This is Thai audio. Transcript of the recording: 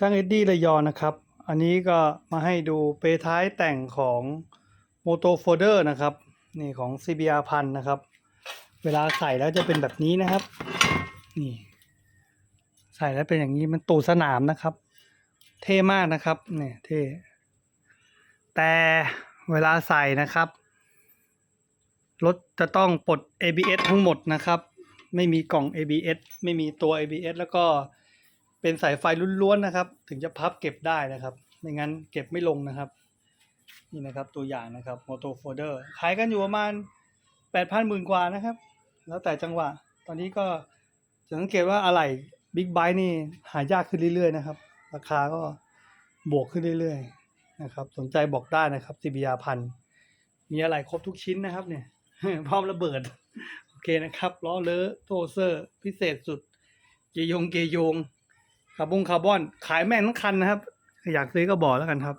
ช่างเอ็ดดี้ระยองนะครับ อันนี้ก็มาให้ดูเปท้ายแต่งของ m o t o f o l d e r นะครับ นี่ของ CBR พันนะครับ เวลาใส่แล้วจะเป็นแบบนี้นะครับ นี่ ใส่แล้วเป็นอย่างนี้มันตูดสนามนะครับ เท่มากนะครับ เนี่ยเท่ แต่เวลาใส่นะครับรถจะต้องปลด ABS ทั้งหมดนะครับ ไม่มีกล่อง ABS ไม่มีตัว ABS แล้วก็ เป็นสายไฟล้วนๆนะครับ ถึงจะพับเก็บได้นะครับ ไม่งั้นเก็บไม่ลงนะครับ นี่นะครับตัวอย่างนะครับ Moto Folder ขายกันอยู่ประมาณแปดพันหมื่นกว่านะครับ แล้วแต่จังหวะ ตอนนี้ก็จะสังเกตว่าอะไหล่บิ๊กไบ e นี่หายากขึ้นเรื่อยๆนะครับ ราคาก็บวกขึ้นเรื่อยๆนะครับ สนใจบอกได้นะครับ CBR พันมีอะไรครบทุกชิ้นนะครับเนี่ย พร้อมระเบิด โอเคนะครับล้อเลอะโทเซอร์ พิเศษสุด เกยงเกยง คาร์บงคาร์บอนขายแม่งทั้งคันนะครับ อยากซื้อก็บอกแล้วกันครับ